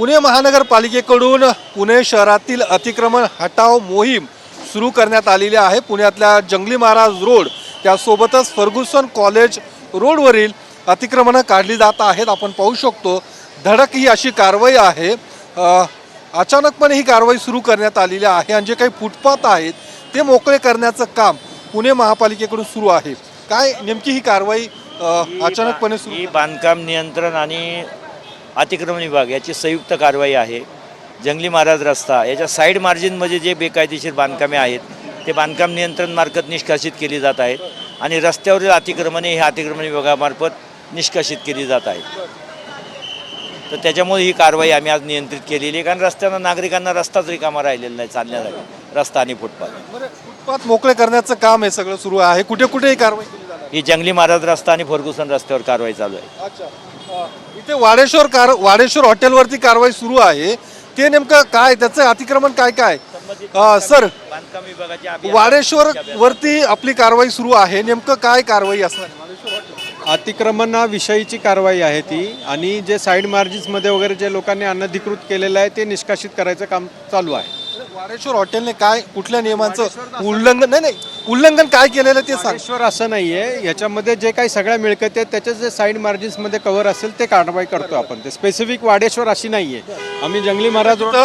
पुणे महानगरपालिकेकडून पुणे शहरातील अतिक्रमण हटाव मोहीम सुरू करण्यात आलेली आहे. पुण्यातल्या जंगली महाराज रोड त्यासोबतच फर्ग्युसन कॉलेज रोडवरील अतिक्रमणं काढली जात आहेत. आपण पाहू शकतो धडक ही अशी कारवाई आहे. अचानकपणे ही कारवाई सुरू करण्यात आलेली आहे आणि जे काही फुटपाथ आहेत ते मोकळे करण्याचं काम पुणे महापालिकेकडून सुरू आहे. काय नेमकी ही कारवाई अचानकपणे सुरू ही बांधकाम नियंत्रण आणि अतिक्रमण विभाग याची संयुक्त कारवाई आहे. जंगली महाराज रस्ता याच्या साईड मार्जिनमध्ये जे बेकायदेशीर बांधकामे आहेत ते बांधकाम नियंत्रण मार्फत निष्कासित केली जात आहेत आणि रस्त्यावरील अतिक्रमणे हे अतिक्रमण विभागामार्फत निष्कासित केली जात आहेत. तर त्याच्यामुळे ही कारवाई आम्ही आज नियंत्रित केलेली आहे. कारण रस्त्यानं नागरिकांना रस्ताच रिकामा राहिलेला नाही चालण्यासाठी रस्ता आणि फुटपाथ. फुटपाथ मोकळे करण्याचं काम हे सगळं सुरू आहे. कुठे कुठे ही कारवाई केली जाणार ही जंगली महाराज रस्ता आणि फर्ग्युसन रस्त्यावर कारवाई चालू आहे. अच्छा. इथे वाडेश्वर कार वाडेश्वर हॉटेलवरती कारवाई सुरू आहे. ते नेमकं काय त्याचं अतिक्रमण काय काय? अ, सर बांधकाम विभागाची अभियान- वाडेश्वर वरती आपली कारवाई सुरू आहे. नेमकं काय कारवाई असणार? वाडेश्वर हॉटेल अतिक्रमणाविषयीची कारवाई आहे ती आणि जे साईड मार्जिन्समध्ये वगैरे जे लोकांनी अनधिकृत केलेलं आहे ते निष्कासित करायचं काम चालू आहे. वाडेश्वर हॉटेलने काय कुठल्या नियमांचं उल्लंघन नाही नाही उल्लंघन काय केलेलं ते सांग. वाडेश्वर असं नाही आहे याच्यामध्ये जे काही सगळ्या मिळकत आहेत त्याचे जे साईड मार्जिन्समध्ये कव्हर असेल ते कारवाई करतो आपण. ते स्पेसिफिक वाडेश्वर अशी नाही आहे आम्ही जंगली महाराज रोड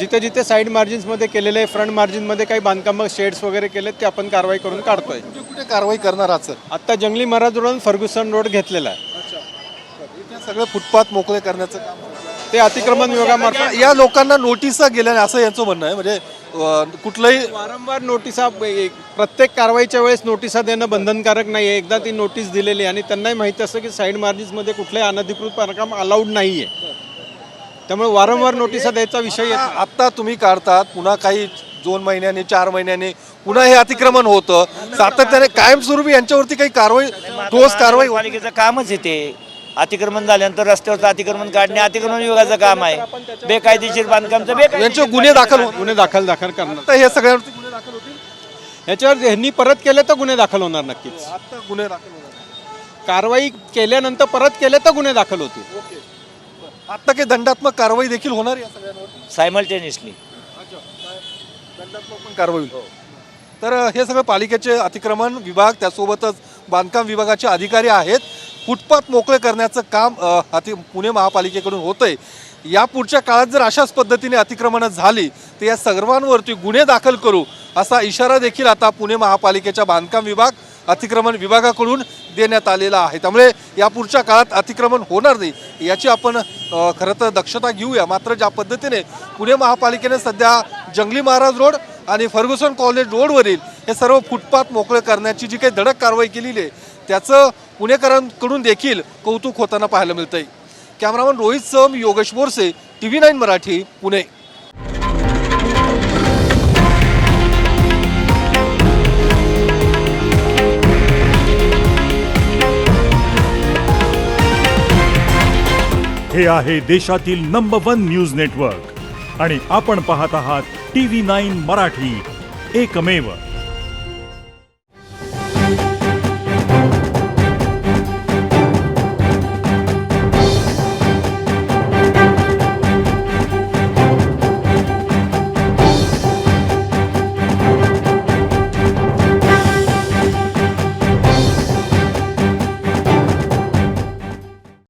जिथे जिथे साईड मार्जिन्समध्ये केलेले आहे फ्रंट मार्जिनमध्ये काही बांधकाम शेड्स वगैरे केलेत ते आपण कारवाई करून काढतोय. कुठे कुठे कारवाई करणार आहात सर? आत्ता जंगली महाराज रोड फर्ग्युसन रोड घेतलेला आहे. सगळे फुटपाथ मोकळे करण्याचं काम ते अतिक्रमण विभागामार्फत या लोकांना नोटिसा गेल्या नाही असं यांचं म्हणणं आहे. म्हणजे कुठलंही वारंवार नोटिसा प्रत्येक कारवाईच्या वेळेस नोटिसा देणं बंधनकारक नाही आहे एकदा ती नोटीस दिलेली आहे आणि त्यांनाही माहिती असतं की साईड मार्जिन्समध्ये कुठलंही अनधिकृत बांधकाम अलाउड नाही आहे त्यामुळे वारंवार नोटिसा द्यायचा विषय येत नाही. आता तुम्ही काढतात पुन्हा काही दोन महिन्याने चार महिन्याने पुन्हा हे अतिक्रमण होतं. सातत्याने कायमस्वरूपी यांच्यावरती काही कारवाई ठोस कारवाई पालिकेचं कामच आहे ते. अतिक्रमण झाल्यानंतर रस्त्यावरचं अतिक्रमण काढणे अतिक्रमण विभागाचं काम आहे. बेकायदेशीर बांधकामचं बेकायदेशीर यांचे गुन्हे दाखल होत गुन्हे दाखल दाखल करणार. आता हे सगळ्यांवरती गुन्हे दाखल होतील? याच्यावर ह्यांनी परत केले तर गुन्हे दाखल होणार नक्कीच. आता गुन्हे दाखल होणार. कारवाई केल्यानंतर परत केले तर गुन्हे दाखल होतील. ओके. आता काही दंडात्मक कारवाई देखील होणार या सगळ्यांवर सायमल्टेनियसली दंडात्मक पण कारवाई होईल. तर हे सगळं पालिकेचे अतिक्रमण विभाग त्यासोबतच बांधकाम विभागाचे अधिकारी आहेत. फुटपाथ मोकळे करण्याचं काम अति पुणे महापालिकेकडून होतंय. या पुढच्या काळात जर अशाच पद्धतीने अतिक्रमणं झाली तर या सर्वांवरती गुन्हे दाखल करू असा इशारा देखील आता पुणे महापालिकेच्या बांधकाम विभाग अतिक्रमण विभागाकडून देण्यात आलेला आहे. त्यामुळे या पुढच्या काळात अतिक्रमण होणार नाही याची आपण खरं तर दक्षता घेऊया. मात्र ज्या पद्धतीने पुणे महापालिकेने सध्या जंगली महाराज रोड आणि फर्ग्युसन कॉलेज रोडवरील हे सर्व फुटपाथ मोकळे करण्याची जी काही धडक कारवाई केलेली आहे त्याचं पुणेकरांकडून देखील कौतुक होताना पाहायला मिळतंय. कॅमेरामन रोहित सम Yogesh Borse T V nine Marathi Pune. हे आहे देशातील नंबर वन न्यूज नेटवर्क आणि आपण पाहत आहात टी व्ही नाईन मराठी. एकमेव.